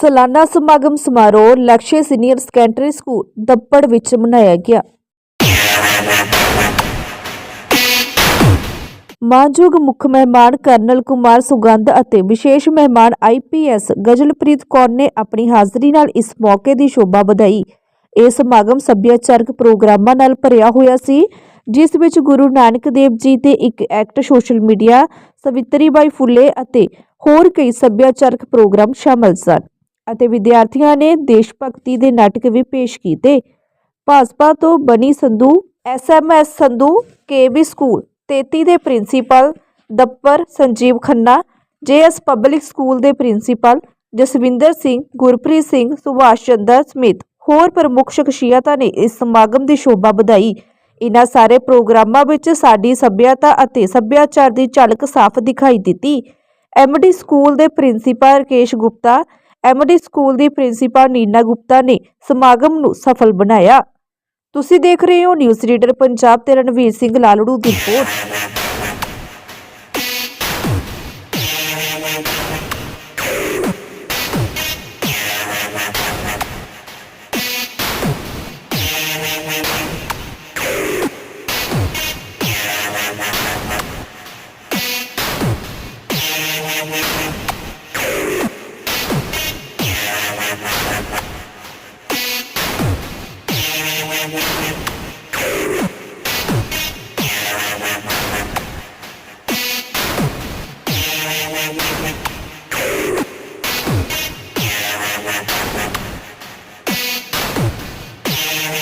ਸਾਲਾਨਾ ਸਮਾਗਮ ਸਮਾਰੋਹ Lakshya senior secondary school Dappar ਵਿੱਚ ਮਨਾਇਆ ਗਿਆ। ਮਾਨਯੋਗ ਮੁੱਖ ਮਹਿਮਾਨ ਕਰਨਲ ਕੁਮਾਰ ਸੁਗੰਧ ਅਤੇ ਵਿਸ਼ੇਸ਼ ਮਹਿਮਾਨ ਆਈਪੀਐਸ ਗਜਲਪ੍ਰੀਤ ਕੌਰ ਨੇ ਆਪਣੀ ਹਾਜ਼ਰੀ ਨਾਲ ਇਸ ਮੌਕੇ ਦੀ ਸ਼ੋਭਾ ਵਧਾਈ। ਇਹ ਸਮਾਗਮ ਸੱਭਿਆਚਾਰਕ ਪ੍ਰੋਗਰਾਮਾਂ ਨਾਲ ਭਰਿਆ ਹੋਇਆ ਸੀ, ਜਿਸ ਵਿੱਚ ਗੁਰੂ ਨਾਨਕ ਦੇਵ ਜੀ ਦੇ ਇੱਕ act social media, Savitri Bai Phule ਅਤੇ ਹੋਰ ਕਈ ਸੱਭਿਆਚਾਰਕ ਪ੍ਰੋਗਰਾਮ ਸ਼ਾਮਲ ਸਨ। ਅਤੇ ਵਿਦਿਆਰਥੀਆਂ ਨੇ ਦੇਸ਼ ਭਗਤੀ ਦੇ ਨਾਟਕ ਵੀ ਪੇਸ਼ ਕੀਤੇ। ਭਾਜਪਾ ਤੋਂ ਬਣੀ Sandhu SMS Sandhu KB school 33 ਦੇ principal Dappar Sanjeev Khanna JS public school ਦੇ ਪ੍ਰਿੰਸੀਪਲ ਜਸਵਿੰਦਰ ਸਿੰਘ, ਗੁਰਪ੍ਰੀਤ ਸਿੰਘ, ਸੁਭਾਸ਼ ਚੰਦਰ ਸਮਿਤ ਹੋਰ ਪ੍ਰਮੁੱਖ ਸ਼ਖਸੀਅਤਾਂ ਨੇ ਇਸ ਸਮਾਗਮ ਦੀ ਸ਼ੋਭਾ ਵਧਾਈ। ਇਨ੍ਹਾਂ ਸਾਰੇ ਪ੍ਰੋਗਰਾਮਾਂ ਵਿੱਚ ਸਾਡੀ ਸੱਭਿਅਤਾ ਅਤੇ ਸੱਭਿਆਚਾਰ ਦੀ ਝਲਕ ਸਾਫ਼ ਦਿਖਾਈ ਦਿੱਤੀ। ਐਮਡੀ ਸਕੂਲ ਦੇ principal Rakesh Gupta MD school ਦੀ ਪ੍ਰਿੰਸੀਪਲ ਨੀਨਾ ਗੁਪਤਾ ਨੇ ਸਮਾਗਮ ਨੂੰ ਸਫਲ ਬਣਾਇਆ। ਤੁਸੀਂ ਦੇਖ ਰਹੇ ਹੋ ਨਿਊਜ਼ ਰੀਡਰ ਪੰਜਾਬ ਤੇ ਰਣਵੀਰ ਸਿੰਘ ਲਾਲੜੂ ਦੀ report.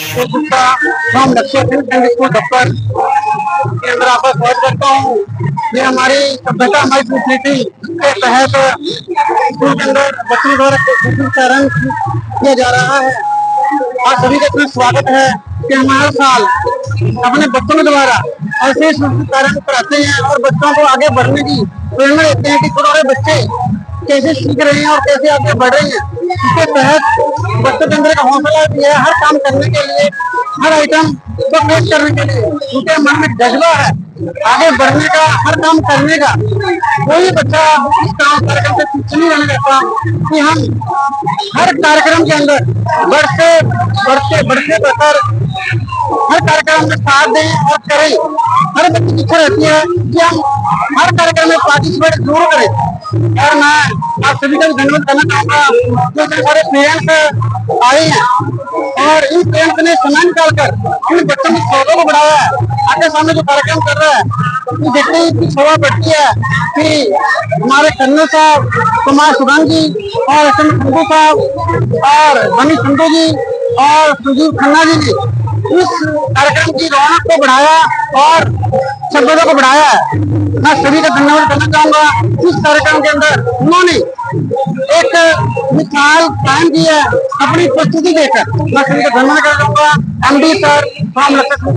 from Lakshya secondary school दफ्तर के अंदर आपका स्वागत करता हूँ ये हमारी सभ्यता हमारी संस्कृति के तहत स्कूल के अंदर बच्चों द्वारा संस्कृतिकरण किया जा रहा है आप सभी का स्वागत है। कि हम हर साल अपने बच्चों के द्वारा ऐसे संस्कृतिकरण कराते हैं और बच्चों को आगे बढ़ने की प्रेरणा देते हैं कि छोटे बच्चे कैसे सीख रहे हैं और कैसे आगे बढ़ रहे हैं। इसके तहत बच्चों के अंदर का हौसला भी है हर काम करने के लिए, हर आइटम को पेश करने के लिए। उनके मन में जज्बा है आगे बढ़ने का, हर काम करने का। कोई बच्चा इस काम कार्यक्रम से पीछे नहीं रहने देता कि हम हर कार्यक्रम के अंदर बढ़ते बढ़ते बढ़ते बढ़कर हर कार्यक्रम में साथ दें और करें। हर बच्चे की इच्छा रहती है कि हम हर कार्यक्रम में पार्टिसिपेट ज़रूर करें। और मैं आप सभी का धन्यवाद करना चाहूँगा। जो इतने सारे पेरेंट्स आए हैं और इन पेरेंट्स ने समय निकाल कर इन बच्चों की शौकों को बढ़ाया है। आगे सामने जो कार्यक्रम कर रहा है जितनी इतनी शोभा बढ़ती है कि हमारे कन्नड़ साहब, कुमार जी और एस एम साहब और बनी संधू जी और सुजीव खन्ना जी ने इस कार्यक्रम की रौनक को बढ़ाया और सभ्यता को बढ़ाया। है मैं सभी का धन्यवाद करना चाहूँगा। इस कार्यक्रम के अंदर उन्होंने एक मिसाल कायम की है अपनी प्रस्तुति देकर। मैं सभी का धन्यवाद करना चाहूँगा। M D sir Ram Lakshman